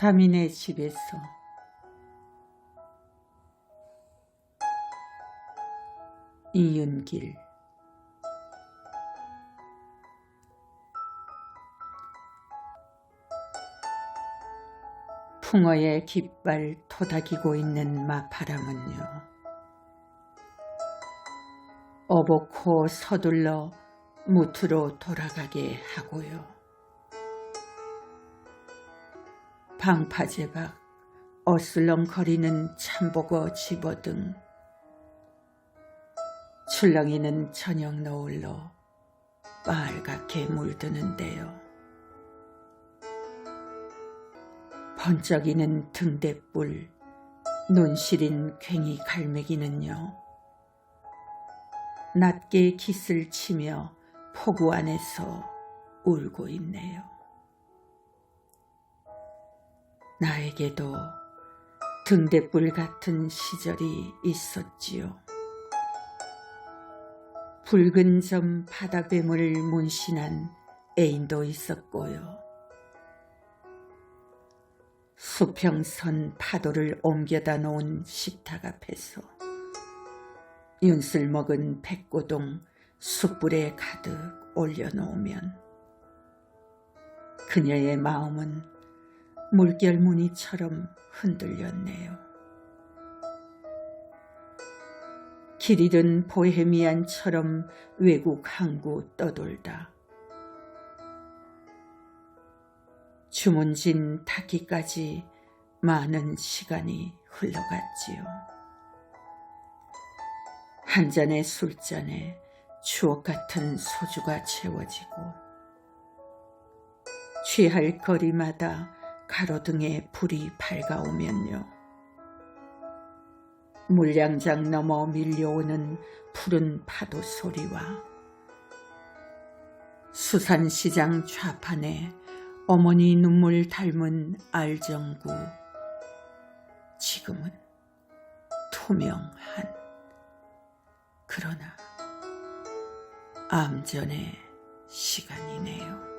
다민의 집에서. 이윤길. 풍어의 깃발 토닥이고 있는 마파람은요 어복호 서둘러 무트로 돌아가게 하고요 방파제박 어슬렁거리는 참복어 집어등 출렁이는 저녁 노을로 빨갛게 물드는데요. 번쩍이는 등대불, 눈 시린 괭이 갈매기는요. 낮게 깃을 치며 포구 안에서 울고 있네요. 나에게도 등대불 같은 시절이 있었지요. 붉은 점 바다뱀을 문신한 애인도 있었고요. 수평선 파도를 옮겨다 놓은 식탁 앞에서 윤슬 먹은 백고동 숯불에 가득 올려놓으면 그녀의 마음은 물결 무늬처럼 흔들렸네요. 길 잃은 보헤미안처럼 외국 항구 떠돌다 주문진 닿기까지 많은 시간이 흘러갔지요. 한 잔의 술잔에 추억 같은 소주가 채워지고 취할 거리마다 가로등에 불이 밝아오면요. 물량장 넘어 밀려오는 푸른 파도 소리와 수산시장 좌판에 어머니 눈물 닮은 알정구 지금은 투명한 그러나 암전의 시간이네요.